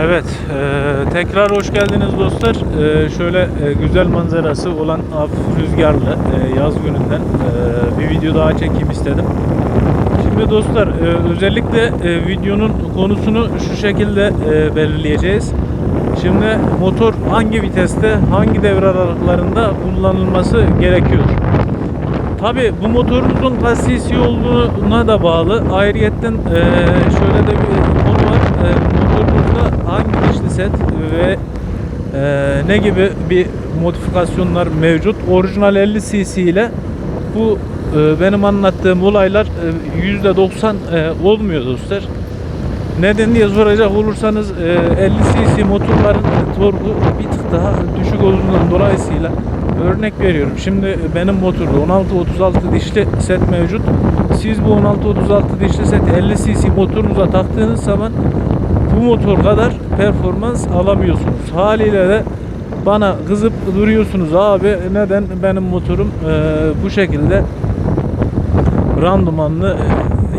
Evet, e, tekrar hoş geldiniz dostlar. E, şöyle e, güzel manzarası olan hafif rüzgarlı e, yaz gününden e, bir video daha çekeyim istedim. Şimdi dostlar e, özellikle e, videonun konusunu şu şekilde e, belirleyeceğiz. Şimdi motor hangi viteste, hangi devre aralıklarında kullanılması gerekiyor? Tabi bu motorumuzun kaç olduğuna da bağlı. Ayrıyetten e, şöyle de bir. E, motorumuzda hangi dişli set ve e, ne gibi bir modifikasyonlar mevcut. Orijinal 50 cc ile bu e, benim anlattığım olaylar e, %90 e, olmuyor dostlar. Neden diye soracak olursanız e, 50 cc motorların torku bir tık daha düşük olduğundan dolayısıyla örnek veriyorum. Şimdi benim motorda 16-36 dişli set mevcut. Siz bu 16-36 dişli seti 50 cc motorunuza taktığınız zaman bu motor kadar performans alamıyorsunuz. Haliyle de bana kızıp duruyorsunuz abi neden benim motorum e, bu şekilde randımanlı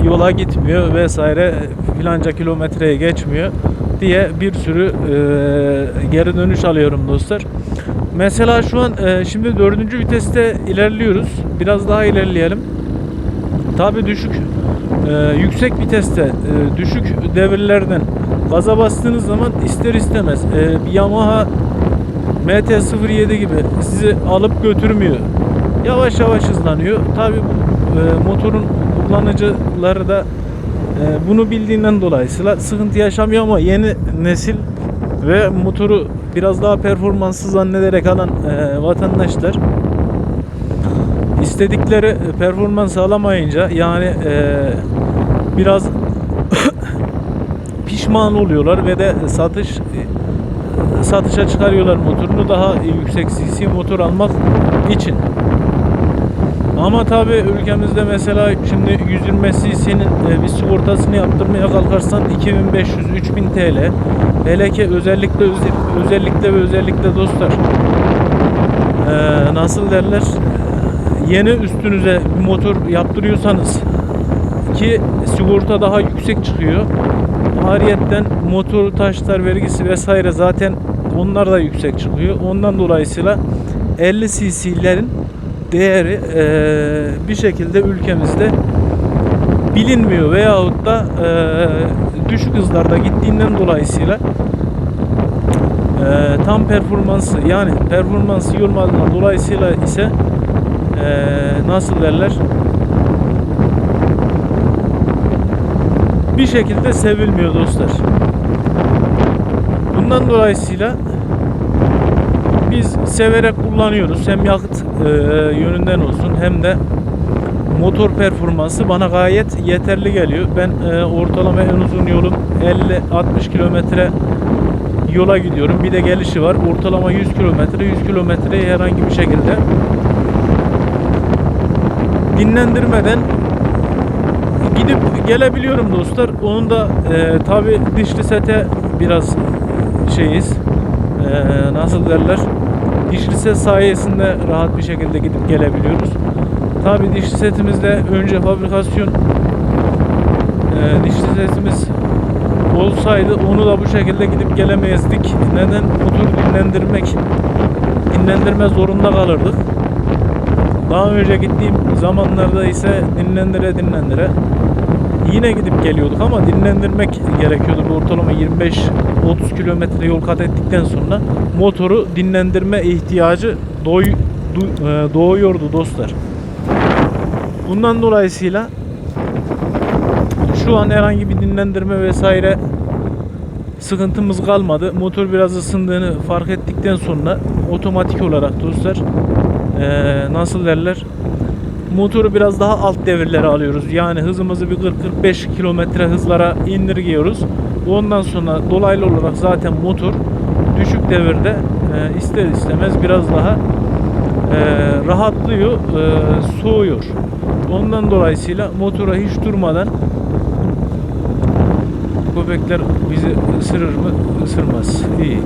yola gitmiyor vesaire filanca kilometreye geçmiyor diye bir sürü e, geri dönüş alıyorum dostlar. Mesela şu an e, şimdi dördüncü viteste ilerliyoruz. Biraz daha ilerleyelim. Tabi düşük e, yüksek viteste e, düşük devirlerden gaza bastığınız zaman ister istemez e, bir Yamaha MT-07 gibi sizi alıp götürmüyor. Yavaş yavaş hızlanıyor. Tabi e, motorun kullanıcıları da e, bunu bildiğinden dolayısıyla sıkıntı yaşamıyor ama yeni nesil ve motoru biraz daha performanslı zannederek alan e, vatandaşlar istedikleri performans alamayınca yani e, biraz pişman oluyorlar ve de satış satışa çıkarıyorlar motorunu daha yüksek cc motor almak için. Ama tabi ülkemizde mesela şimdi 120 cc'nin e, bir sigortasını yaptırmaya kalkarsan 2500-3000 TL. Hele ki özellikle özellikle ve özellikle dostlar e, nasıl derler yeni üstünüze bir motor yaptırıyorsanız ki sigorta daha yüksek çıkıyor. Ariyetten motor taşlar vergisi vesaire zaten onlar da yüksek çıkıyor. Ondan dolayısıyla 50 cc'lerin değeri e, bir şekilde ülkemizde bilinmiyor veyahut da e, düşük hızlarda gittiğinden dolayısıyla e, tam performansı yani performansı iyi olmadığından dolayısıyla ise e, nasıl derler bir şekilde sevilmiyor dostlar. Bundan dolayısıyla biz severek kullanıyoruz. Hem yakıt e, yönünden olsun hem de motor performansı bana gayet yeterli geliyor. Ben e, ortalama en uzun yolum 50-60 kilometre yola gidiyorum. Bir de gelişi var. Ortalama 100 kilometre. 100 kilometreyi herhangi bir şekilde dinlendirmeden gidip gelebiliyorum dostlar. Onun da e, tabi dişli sete biraz şeyiz. E, nasıl derler? Dişli set sayesinde rahat bir şekilde gidip gelebiliyoruz. Tabi dişli setimizde önce fabrikasyon e, dişli setimiz olsaydı onu da bu şekilde gidip gelemezdik. Neden? Motor dinlendirmek dinlendirme zorunda kalırdık. Daha önce gittiğim zamanlarda ise dinlendire dinlendire yine gidip geliyorduk ama dinlendirmek gerekiyordu. Bir ortalama 25-30 kilometre yol kat ettikten sonra motoru dinlendirme ihtiyacı doğ, doğuyordu dostlar. Bundan dolayısıyla şu an herhangi bir dinlendirme vesaire sıkıntımız kalmadı. Motor biraz ısındığını fark ettikten sonra otomatik olarak dostlar ee, nasıl derler motoru biraz daha alt devirlere alıyoruz. Yani hızımızı bir 40-45 kilometre hızlara indirgiyoruz. Ondan sonra dolaylı olarak zaten motor düşük devirde e, ister istemez biraz daha e, rahatlıyor, e, soğuyor. Ondan dolayısıyla motora hiç durmadan köpekler bizi ısırır mı? Isırmaz. İyi.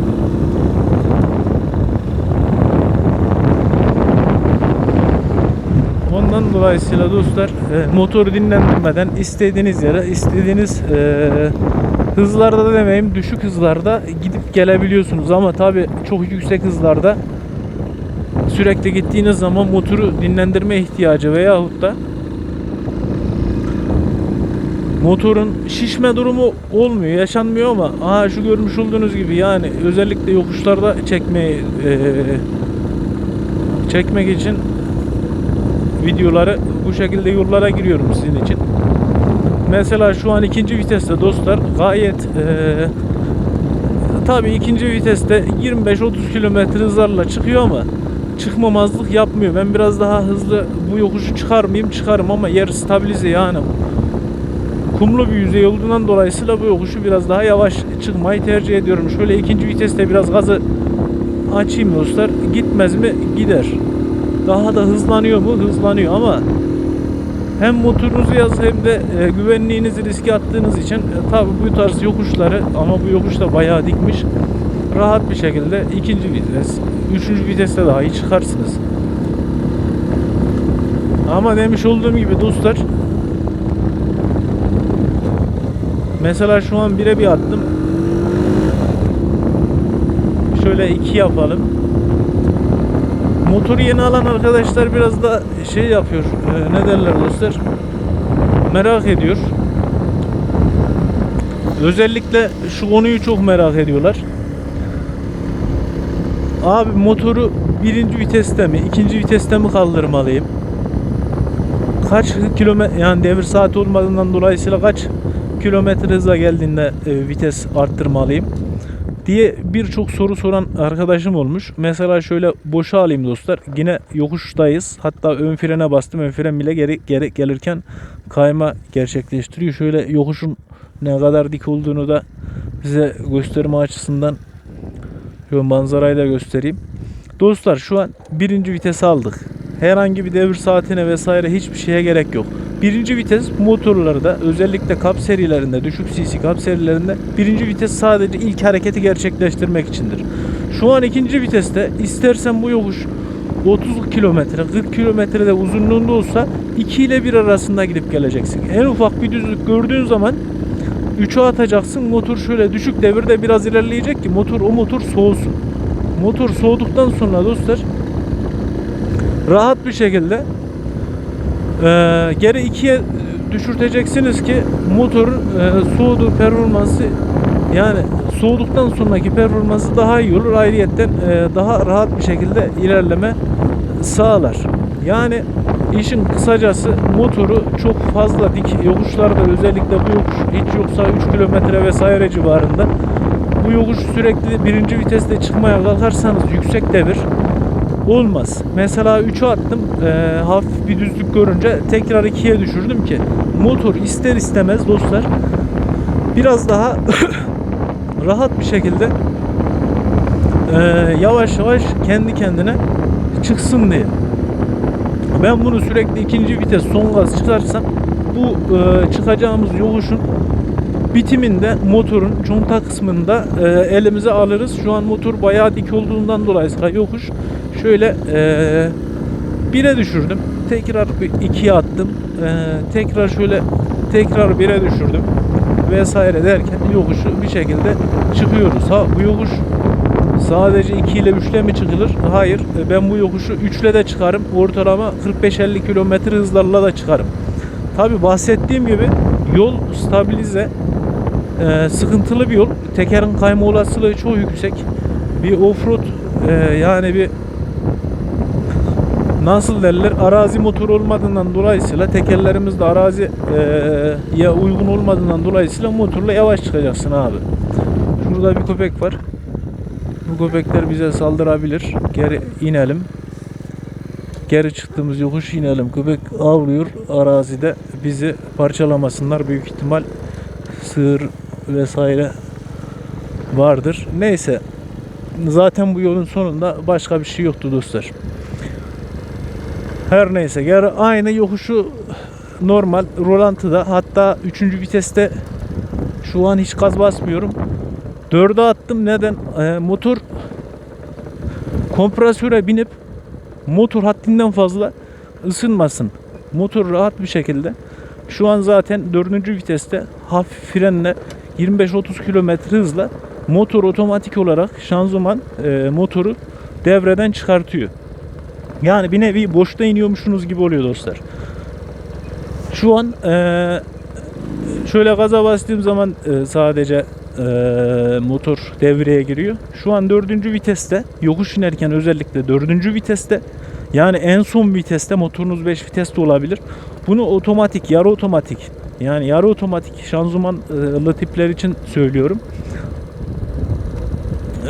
Ondan dolayısıyla dostlar e, motoru dinlendirmeden istediğiniz yere istediğiniz e, hızlarda da demeyeyim düşük hızlarda gidip gelebiliyorsunuz. Ama tabi çok yüksek hızlarda sürekli gittiğiniz zaman motoru dinlendirme ihtiyacı veyahut da motorun şişme durumu olmuyor, yaşanmıyor ama aha şu görmüş olduğunuz gibi yani özellikle yokuşlarda çekmeyi eee, çekmek için videoları bu şekilde yollara giriyorum sizin için. Mesela şu an ikinci viteste dostlar gayet eee tabi ikinci viteste 25-30 km hızlarla çıkıyor ama çıkmamazlık yapmıyor. Ben biraz daha hızlı bu yokuşu çıkar? Çıkarım ama yer stabilize yani kumlu bir yüzey olduğundan dolayısıyla bu yokuşu biraz daha yavaş çıkmayı tercih ediyorum. Şöyle ikinci viteste biraz gazı açayım dostlar. Gitmez mi? Gider. Daha da hızlanıyor mu? Hızlanıyor ama hem motorunuzu yaz hem de e, güvenliğinizi riske attığınız için e, tabi bu tarz yokuşları ama bu yokuş da bayağı dikmiş. Rahat bir şekilde ikinci vites, üçüncü viteste dahi çıkarsınız. Ama demiş olduğum gibi dostlar Mesela şu an bire bir attım. Şöyle iki yapalım. Motoru yeni alan arkadaşlar biraz da şey yapıyor. e, ne derler dostlar? Merak ediyor. Özellikle şu konuyu çok merak ediyorlar. Abi motoru birinci viteste mi, ikinci viteste mi kaldırmalıyım? Kaç kilometre yani devir saati olmadığından dolayısıyla kaç kilometre hıza geldiğinde e, vites arttırmalıyım diye birçok soru soran arkadaşım olmuş. Mesela şöyle boşa alayım dostlar. Yine yokuştayız. Hatta ön frene bastım. Ön fren bile geri, geri gelirken kayma gerçekleştiriyor. Şöyle yokuşun ne kadar dik olduğunu da size gösterme açısından şöyle manzarayı da göstereyim. Dostlar şu an birinci vitesi aldık. Herhangi bir devir saatine vesaire hiçbir şeye gerek yok. Birinci vites motorlarda özellikle kap serilerinde düşük cc kap serilerinde birinci vites sadece ilk hareketi gerçekleştirmek içindir. Şu an ikinci viteste istersen bu yokuş 30 kilometre 40 kilometrede uzunluğunda olsa 2 ile 1 arasında gidip geleceksin. En ufak bir düzlük gördüğün zaman 3'e atacaksın motor şöyle düşük devirde biraz ilerleyecek ki motor o motor soğusun. Motor soğuduktan sonra dostlar rahat bir şekilde ee, geri ikiye düşürteceksiniz ki motorun e, soğuduğu performansı yani soğuduktan sonraki performansı daha iyi olur. Ayrıyetten e, daha rahat bir şekilde ilerleme sağlar. Yani işin kısacası motoru çok fazla dik yokuşlarda özellikle bu yokuş hiç yoksa 3 kilometre vesaire civarında bu yokuş sürekli birinci viteste çıkmaya kalkarsanız yüksek devir olmaz. Mesela 3'e attım. E, hafif bir düzlük görünce tekrar 2'ye düşürdüm ki motor ister istemez dostlar biraz daha rahat bir şekilde e, yavaş yavaş kendi kendine çıksın diye. Ben bunu sürekli ikinci vites son gaz çıkarsam bu e, çıkacağımız yokuşun bitiminde motorun conta kısmında e, elimize alırız. Şu an motor bayağı dik olduğundan dolayı yokuş şöyle e, bire düşürdüm. Tekrar bir attım. E, tekrar şöyle tekrar bire düşürdüm vesaire derken yokuşu bir şekilde çıkıyoruz. Ha bu yokuş sadece 2 ile 3 ile mi çıkılır? Hayır. E, Ben bu yokuşu 3 ile de çıkarım. Ortalama 45-50 kilometre hızlarla da çıkarım. Tabi bahsettiğim gibi yol stabilize e, sıkıntılı bir yol. Tekerin kayma olasılığı çok yüksek. Bir offroad e, yani bir nasıl derler arazi motoru olmadığından dolayısıyla tekerlerimiz de arazi e, ya uygun olmadığından dolayısıyla motorla yavaş çıkacaksın abi. Şurada bir köpek var. Bu köpekler bize saldırabilir. Geri inelim. Geri çıktığımız yokuş inelim. Köpek avlıyor arazide. Bizi parçalamasınlar. Büyük ihtimal sığır vesaire vardır. Neyse. Zaten bu yolun sonunda başka bir şey yoktu dostlar. Her neyse. Geri aynı yokuşu normal rolantıda hatta 3. viteste şu an hiç gaz basmıyorum. 4'e attım. Neden? Ee, motor kompresöre binip motor haddinden fazla ısınmasın. Motor rahat bir şekilde şu an zaten 4. viteste hafif frenle 25-30 kilometre hızla motor otomatik olarak şanzıman e, motoru devreden çıkartıyor. Yani bir nevi boşta iniyormuşsunuz gibi oluyor dostlar. Şu an e, şöyle gaza bastığım zaman e, sadece e, motor devreye giriyor. Şu an dördüncü viteste yokuş inerken özellikle dördüncü viteste yani en son viteste motorunuz 5 viteste olabilir. Bunu otomatik, yarı otomatik yani yarı otomatik şanzımanlı tipler için söylüyorum.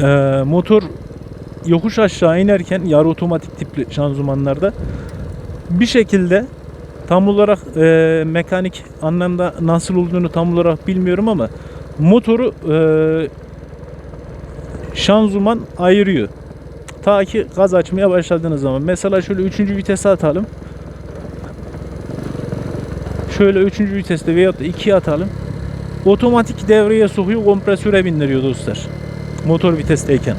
E, motor yokuş aşağı inerken yarı otomatik tipli şanzımanlarda bir şekilde tam olarak e, mekanik anlamda nasıl olduğunu tam olarak bilmiyorum ama motoru e, şanzıman ayırıyor. Ta ki gaz açmaya başladığınız zaman. Mesela şöyle 3. vitese atalım. Şöyle 3. viteste veyahut da 2'ye atalım. Otomatik devreye sokuyor, kompresöre bindiriyor dostlar. Motor vitesteyken.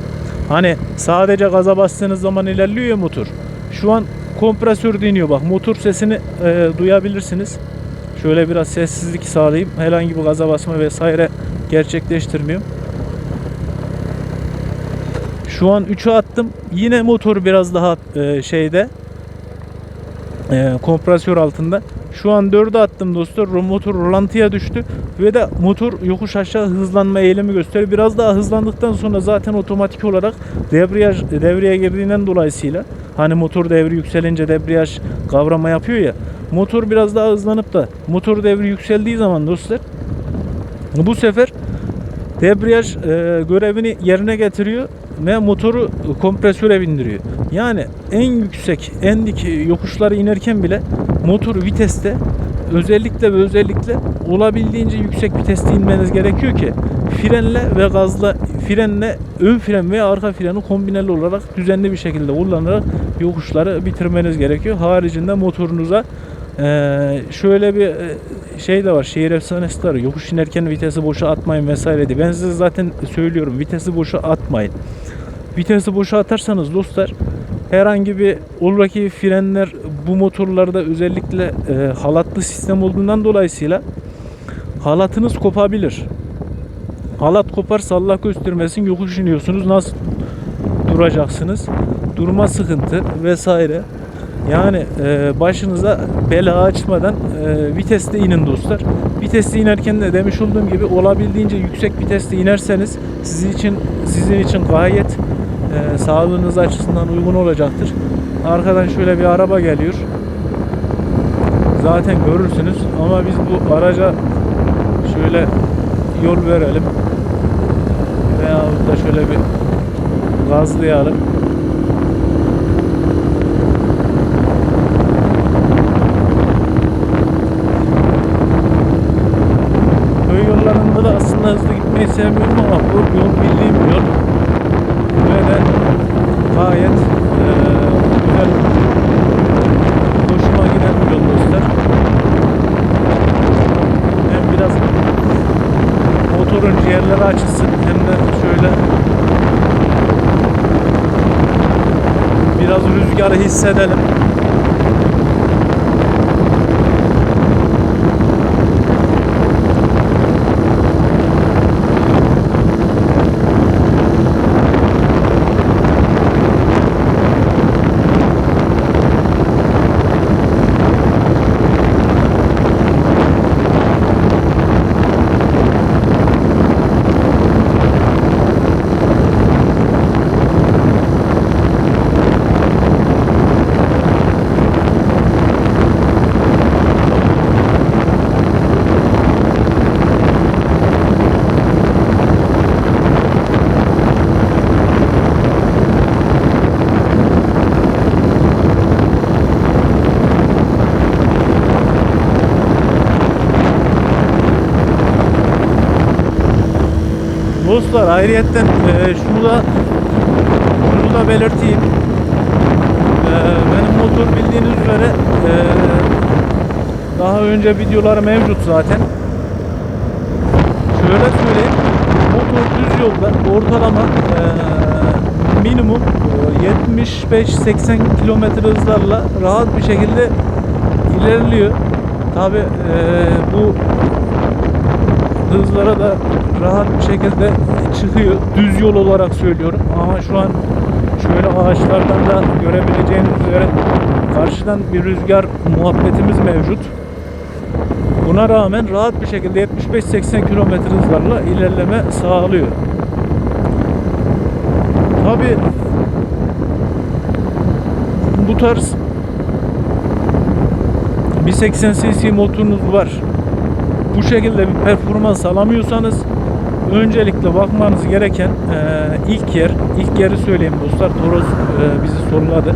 Hani sadece gaza bastığınız zaman ilerliyor ya motor. Şu an kompresör deniyor bak. Motor sesini e, duyabilirsiniz. Şöyle biraz sessizlik sağlayayım. Herhangi bir gaza basma vesaire gerçekleştirmiyorum. Şu an 3'e attım. Yine motor biraz daha e, şeyde e, kompresör altında. Şu an 4'e attım dostlar. Motor rolantıya düştü ve de motor yokuş aşağı hızlanma eğilimi gösteriyor. Biraz daha hızlandıktan sonra zaten otomatik olarak debriyaj devreye girdiğinden dolayısıyla hani motor devri yükselince debriyaj kavrama yapıyor ya. Motor biraz daha hızlanıp da motor devri yükseldiği zaman dostlar bu sefer debriyaj e, görevini yerine getiriyor ve motoru kompresöre bindiriyor. Yani en yüksek, en dik yokuşları inerken bile motor viteste özellikle ve özellikle olabildiğince yüksek viteste inmeniz gerekiyor ki frenle ve gazla frenle ön fren ve arka freni kombineli olarak düzenli bir şekilde kullanarak yokuşları bitirmeniz gerekiyor. Haricinde motorunuza ee, şöyle bir e, şey de var. Şehir efsanesi de var. Yokuş inerken vitesi boşa atmayın vesaire diye. Ben size zaten söylüyorum. Vitesi boşa atmayın. Vitesi boşa atarsanız dostlar herhangi bir olur ki frenler bu motorlarda özellikle e, halatlı sistem olduğundan dolayısıyla halatınız kopabilir. Halat koparsa Allah göstermesin yokuş iniyorsunuz. Nasıl duracaksınız? Durma sıkıntı vesaire. Yani e, başınıza bela açmadan e, viteste inin dostlar. Viteste inerken de demiş olduğum gibi olabildiğince yüksek viteste inerseniz sizin için sizin için gayet e, sağlığınız açısından uygun olacaktır. Arkadan şöyle bir araba geliyor. Zaten görürsünüz ama biz bu araca şöyle yol verelim. Veyahut da şöyle bir gazlayalım. Aslında hızlı gitmeyi sevmiyorum ama bu yol bildiğim bir yol. De gayet eee, güzel, hoşuma giden bir yol dostlar. Hem biraz motorun ciğerleri açılsın hem de şöyle biraz rüzgarı hissedelim. Dostlar ayrıyetten e, şunu da şunu da belirteyim. E, benim motor bildiğiniz üzere e, daha önce videoları mevcut zaten. Şöyle söyleyeyim. Motor düz yolda ortalama e, minimum e, 75-80 kilometre hızlarla rahat bir şekilde ilerliyor. Tabi bu hızlara da rahat bir şekilde çıkıyor. Düz yol olarak söylüyorum. Ama şu an şöyle ağaçlardan da görebileceğiniz üzere karşıdan bir rüzgar muhabbetimiz mevcut. Buna rağmen rahat bir şekilde 75-80 km hızlarla ilerleme sağlıyor. Tabi bu tarz bir 80 cc motorunuz var. Bu şekilde bir performans alamıyorsanız öncelikle bakmanız gereken e, ilk yer, ilk yeri söyleyeyim dostlar. Toros e, bizi soruladı.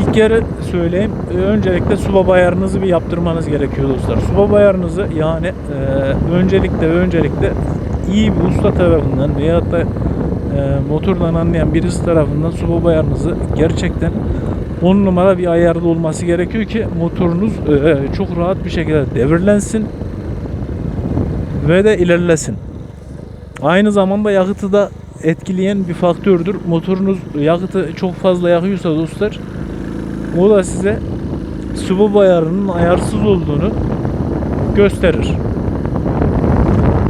İlk yeri söyleyeyim. E, öncelikle su baba ayarınızı bir yaptırmanız gerekiyor dostlar. Su baba ayarınızı yani e, öncelikle öncelikle iyi bir usta tarafından veyahut da e, motordan anlayan birisi tarafından su baba ayarınızı gerçekten 10 numara bir ayarda olması gerekiyor ki motorunuz e, çok rahat bir şekilde devirlensin ve de ilerlesin. Aynı zamanda yakıtı da etkileyen bir faktördür. Motorunuz yakıtı çok fazla yakıyorsa dostlar o da size su ayarının ayarsız olduğunu gösterir.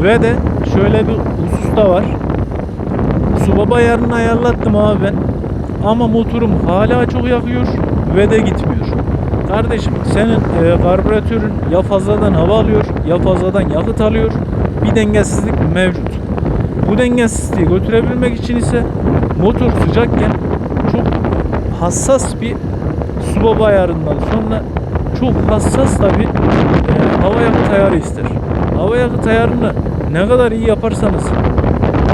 Ve de şöyle bir husus da var. Su baba ayarını ayarlattım abi ben. Ama motorum hala çok yakıyor ve de gitmiyor. Kardeşim senin e, karbüratörün ya fazladan hava alıyor ya fazladan yakıt alıyor. Bir dengesizlik mevcut. Bu dengesizliği götürebilmek için ise motor sıcakken çok hassas bir su baba ayarından sonra çok hassas da bir e, hava yakıt ayarı ister. Hava yakıt ayarını ne kadar iyi yaparsanız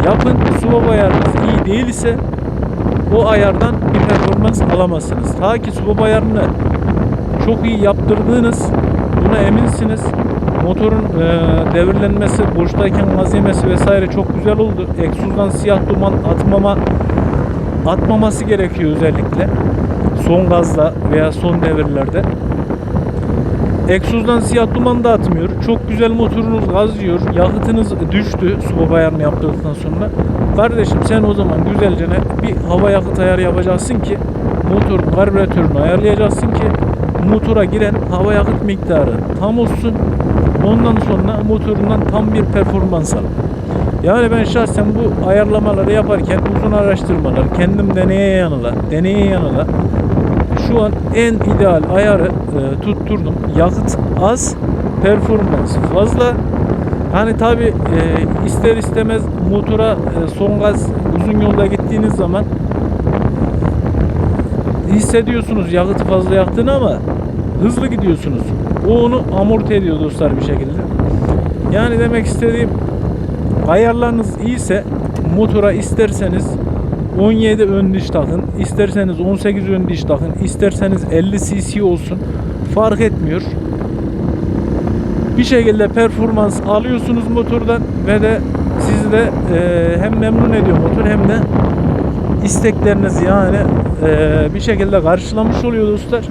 yapın su baba ayarınız iyi değil ise o ayardan bir performans alamazsınız. Ta ki su baba ayarını çok iyi yaptırdığınız buna eminsiniz. Motorun e, devirlenmesi, boştayken gaz yemesi vesaire çok güzel oldu. Egzozdan siyah duman atmama atmaması gerekiyor özellikle. Son gazda veya son devirlerde. Egzozdan siyah duman da atmıyor. Çok güzel motorunuz gaz yiyor. Yakıtınız düştü su ayarını yaptırdıktan sonra. Kardeşim sen o zaman güzelce bir hava yakıt ayarı yapacaksın ki motorun karbüratörünü ayarlayacaksın ki motora giren hava yakıt miktarı tam olsun. Ondan sonra motorundan tam bir performans al. Yani ben şahsen bu ayarlamaları yaparken uzun araştırmalar, kendim deneye yanıla, deneye yanıla şu an en ideal ayarı e, tutturdum. Yakıt az, performans fazla. Hani tabi e, ister istemez motora e, son gaz uzun yolda gittiğiniz zaman hissediyorsunuz yakıtı fazla yaktığını ama hızlı gidiyorsunuz. O onu amorti ediyor dostlar bir şekilde. Yani demek istediğim ayarlarınız iyiyse motora isterseniz 17 ön diş takın, isterseniz 18 ön diş takın, isterseniz 50 cc olsun fark etmiyor. Bir şekilde performans alıyorsunuz motordan ve de sizi de e, hem memnun ediyor motor hem de istekleriniz yani e, bir şekilde karşılamış oluyor dostlar.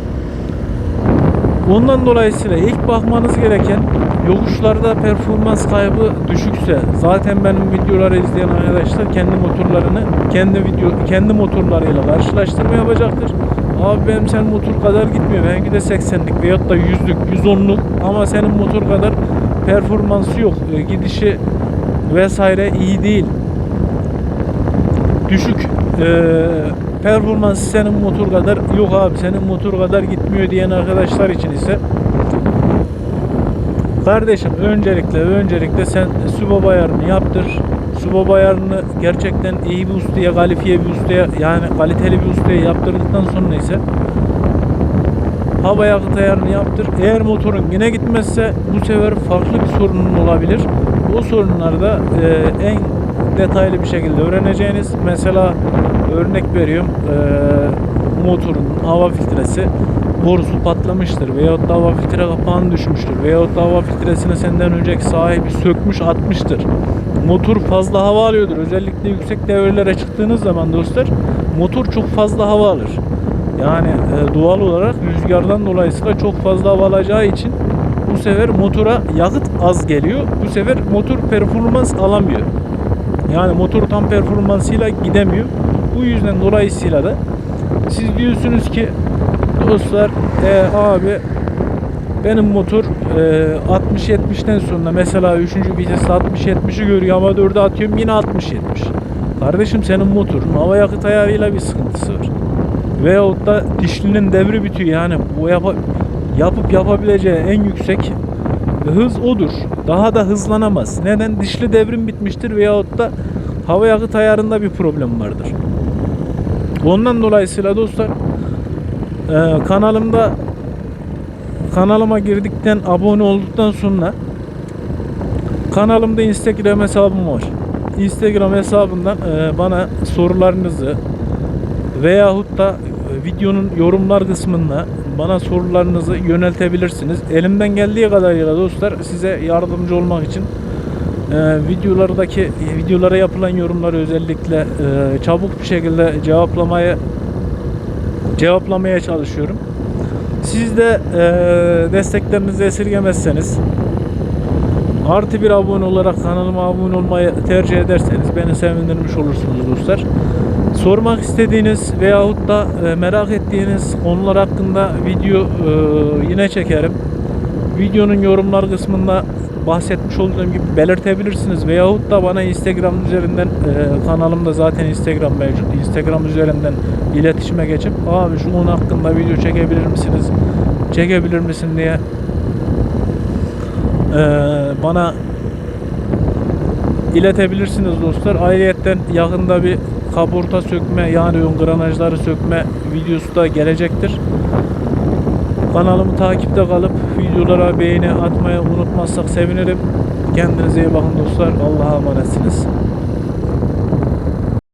Ondan dolayısıyla ilk bakmanız gereken yokuşlarda performans kaybı düşükse zaten benim videoları izleyen arkadaşlar kendi motorlarını kendi video kendi motorlarıyla karşılaştırma yapacaktır. Abi benim sen motor kadar gitmiyor. Benimki de 80'lik veyahut da 100'lük, 110'luk ama senin motor kadar performansı yok. Gidişi vesaire iyi değil. Düşük e, performans senin motor kadar yok abi senin motor kadar gitmiyor diyen arkadaşlar için ise kardeşim öncelikle öncelikle sen su baba ayarını yaptır. Su baba ayarını gerçekten iyi bir ustaya, kalifiye bir ustaya yani kaliteli bir ustaya yaptırdıktan sonra ise hava yakıt ayarını yaptır. Eğer motorun yine gitmezse bu sefer farklı bir sorunun olabilir. O sorunları da e, en detaylı bir şekilde öğreneceğiniz. Mesela örnek veriyorum e, motorun hava filtresi borusu patlamıştır veyahut da hava filtre kapağını düşmüştür veyahut da hava filtresini senden önceki sahibi sökmüş atmıştır. Motor fazla hava alıyordur. Özellikle yüksek devirlere çıktığınız zaman dostlar motor çok fazla hava alır. Yani e, doğal olarak rüzgardan dolayısıyla çok fazla hava alacağı için bu sefer motora yakıt az geliyor. Bu sefer motor performans alamıyor. Yani motor tam performansıyla gidemiyor. Bu yüzden dolayısıyla da siz diyorsunuz ki dostlar e, abi Benim motor e, 60-70'ten sonra mesela 3. viteste 60-70'i görüyor ama 4'e atıyorum yine 60-70. Kardeşim senin motorun hava yakıt ayarıyla bir sıkıntısı var. Veyahut da dişlinin devri bitiyor yani bu yapa- yapıp yapabileceği en yüksek hız odur. Daha da hızlanamaz. Neden? Dişli devrim bitmiştir veyahut da hava yakıt ayarında bir problem vardır. Ondan dolayısıyla dostlar e, kanalımda kanalıma girdikten abone olduktan sonra kanalımda Instagram hesabım var. Instagram hesabından e, bana sorularınızı veyahut da e, videonun yorumlar kısmında bana sorularınızı yöneltebilirsiniz. Elimden geldiği kadarıyla dostlar size yardımcı olmak için e, videolardaki videolara yapılan yorumları özellikle e, çabuk bir şekilde cevaplamaya cevaplamaya çalışıyorum. Siz de e, desteklerinizi esirgemezseniz artı bir abone olarak kanalıma abone olmayı tercih ederseniz beni sevindirmiş olursunuz dostlar. Sormak istediğiniz veyahut da e, merak ettiğiniz konular hakkında video e, yine çekerim. Videonun yorumlar kısmında bahsetmiş olduğum gibi belirtebilirsiniz veyahut da bana Instagram üzerinden e, kanalımda zaten Instagram mevcut. Instagram üzerinden iletişime geçip abi şu hakkında video çekebilir misiniz? Çekebilir misin diye e, bana iletebilirsiniz dostlar. Ayrıyetten yakında bir kaporta sökme yani ön granajları sökme videosu da gelecektir. Kanalımı takipte kalıp videolara beğeni atmayı unutmazsak sevinirim. Kendinize iyi bakın dostlar. Allah'a emanetsiniz.